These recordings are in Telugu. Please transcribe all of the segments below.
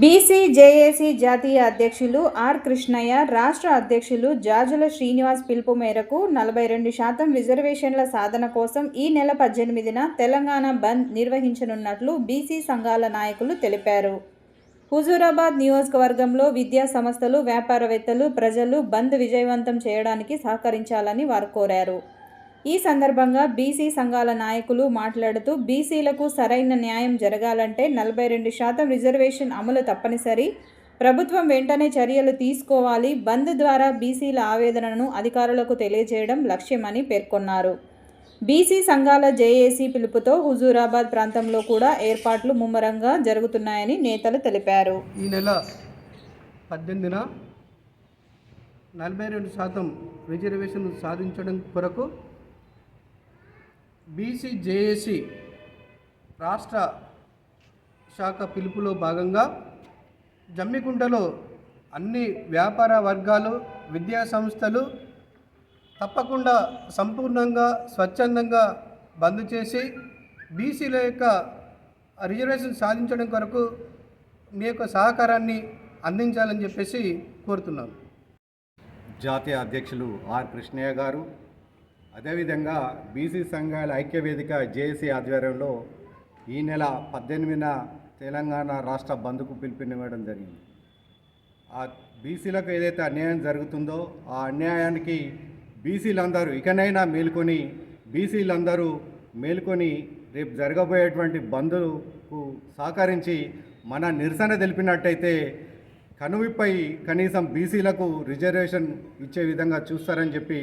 బీసీ జేఏసీ జాతీయ అధ్యక్షులు ఆర్ కృష్ణయ్య రాష్ట్ర అధ్యక్షులు జాజుల శ్రీనివాస్ పిలుపు మేరకు నలభై రెండు శాతం రిజర్వేషన్ల సాధన కోసం ఈ నెల పద్దెనిమిదిన తెలంగాణ బంద్ నిర్వహించనున్నట్లు బీసీ సంఘాల నాయకులు తెలిపారు. హుజూరాబాద్ నియోజకవర్గంలో విద్యా సంస్థలు వ్యాపారవేత్తలు ప్రజలు బంద్ విజయవంతం చేయడానికి సహకరించాలని వారు కోరారు. ఈ సందర్భంగా బీసీ సంఘాల నాయకులు మాట్లాడుతూ బీసీలకు సరైన న్యాయం జరగాలంటే నలభై రెండు శాతం రిజర్వేషన్ అమలు తప్పనిసరి. ప్రభుత్వం వెంటనే చర్యలు తీసుకోవాలి. బంద్ ద్వారా బీసీల ఆవేదనను అధికారులకు తెలియజేయడం లక్ష్యమని పేర్కొన్నారు. బీసీ సంఘాల జేఏసీ పిలుపుతో హుజూరాబాద్ ప్రాంతంలో కూడా ఏర్పాట్లు ముమ్మరంగా జరుగుతున్నాయని నేతలు తెలిపారు. ఈ నెల పద్దెనిమిదిన నలభై రెండు శాతం రిజర్వేషన్ సాధించడం కొరకు బీసీ జేఏసీ రాష్ట్ర శాఖ పిలుపులో భాగంగా జమ్మికుంటలో అన్ని వ్యాపార వర్గాలు విద్యా సంస్థలు తప్పకుండా సంపూర్ణంగా స్వచ్ఛందంగా బంద్ చేసి బీసీల యొక్క రిజర్వేషన్ సాధించడం కొరకు మీ యొక్క సహకారాన్ని అందించాలని చెప్పేసి కోరుతున్నాను. జాతీయ అధ్యక్షులు ఆర్ కృష్ణయ్య గారు అదేవిధంగా బీసీ సంఘాల ఐక్యవేదిక జేఏసీ ఆధ్వర్యంలో ఈ నెల పద్దెనిమిదిన తెలంగాణ రాష్ట్ర బంద్కు పిలుపునివ్వడం జరిగింది. ఆ బీసీలకు ఏదైతే అన్యాయం జరుగుతుందో ఆ అన్యాయానికి బీసీలందరూ ఇకనైనా మేల్కొని బీసీలందరూ మేల్కొని రేపు జరగబోయేటువంటి బంధుకు సహకరించి మన నిరసన తెలిపినట్టయితే కనువిపై కనీసం బీసీలకు రిజర్వేషన్ ఇచ్చే విధంగా చూస్తారని చెప్పి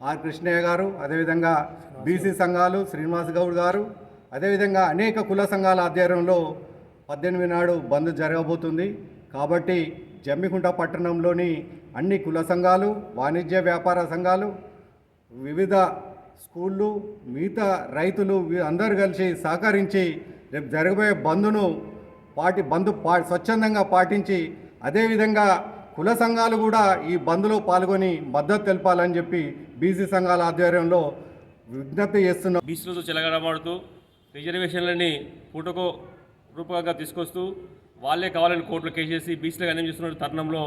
ఆర్ కృష్ణయ్య గారు అదేవిధంగా బీసీ సంఘాలు శ్రీనివాస్ గౌడ్ గారు అదేవిధంగా అనేక కుల సంఘాల ఆధ్వర్యంలో పద్దెనిమిది నాడు బంద్ జరగబోతుంది. కాబట్టి జమ్మికుంట పట్టణంలోని అన్ని కుల సంఘాలు వాణిజ్య వ్యాపార సంఘాలు వివిధ స్కూళ్ళు మిగతా రైతులు అందరూ కలిసి సహకరించి రేపు జరగబోయే బంద్ను పాటి బంద్ పా స్వచ్ఛందంగా పాటించి అదేవిధంగా కుల సంఘాలు కూడా ఈ బంద్లో పాల్గొని మద్దతు తెలపాలని చెప్పి బీసీ సంఘాల ఆధ్వర్యంలో విజ్ఞప్తి చేస్తున్నాం బీసీలతో చెలగడమాడుతూ రిజర్వేషన్లని పూటకో రూపకంగా తీసుకొస్తూ వాళ్ళే కావాలని కోర్టులో కేసేసి బీసీలకు అన్యాయం చేస్తున్న తరుణంలో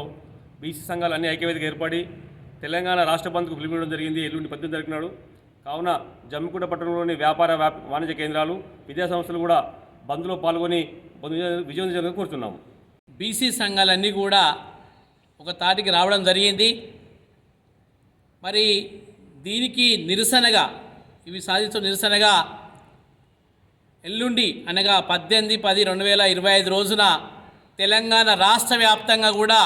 బీసీ సంఘాలు అన్ని ఐక్యవేదిక ఏర్పడి తెలంగాణ రాష్ట్ర బంద్కు పిలుపునివ్వడం జరిగింది ఎల్లుండి పద్దెనిమిది జరిగినాడు కావున జమ్మికుంట పట్టణంలోని వ్యాపార వ్యాప వాణిజ్య కేంద్రాలు విద్యా సంస్థలు కూడా బంద్లో పాల్గొని విజయ- చేయాలని కోరుతున్నాము. బీసీ సంఘాలన్నీ కూడా ఒక తాటికి రావడం జరిగింది. మరి దీనికి నిరసనగా ఇవి సాధించడం నిరసనగా ఎల్లుండి అనగా పద్దెనిమిది పది రెండు వేల ఇరవై ఐదు రోజున తెలంగాణ రాష్ట్ర వ్యాప్తంగా కూడా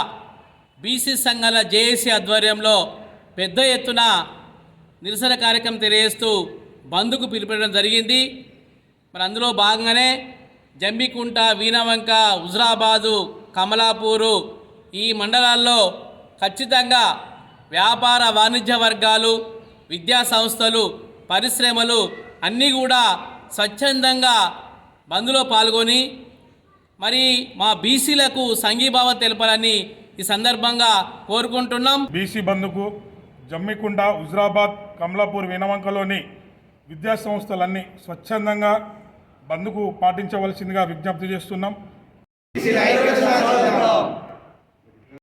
బీసీ సంఘాల జేఏసీ ఆధ్వర్యంలో పెద్ద ఎత్తున నిరసన కార్యక్రమం తెలియజేస్తూ బంద్కు పిలుపడం జరిగింది. మరి అందులో భాగంగానే జంబికుంట వీణవంక హుజరాబాదు కమలాపూరు ఈ మండలాల్లో ఖచ్చితంగా వ్యాపార వాణిజ్య వర్గాలు విద్యా సంస్థలు పరిశ్రమలు అన్నీ కూడా స్వచ్ఛందంగా బంద్లో పాల్గొని మరి మా బీసీలకు సంఘీభావం తెలపాలని ఈ సందర్భంగా కోరుకుంటున్నాం. బీసీ బంధుకు జమ్మికుంట హుజరాబాద్ కమలాపూర్ వినవంకలోని విద్యా సంస్థలన్నీ స్వచ్ఛందంగా బంధుకు పాటించవలసిందిగా విజ్ఞప్తి చేస్తున్నాం.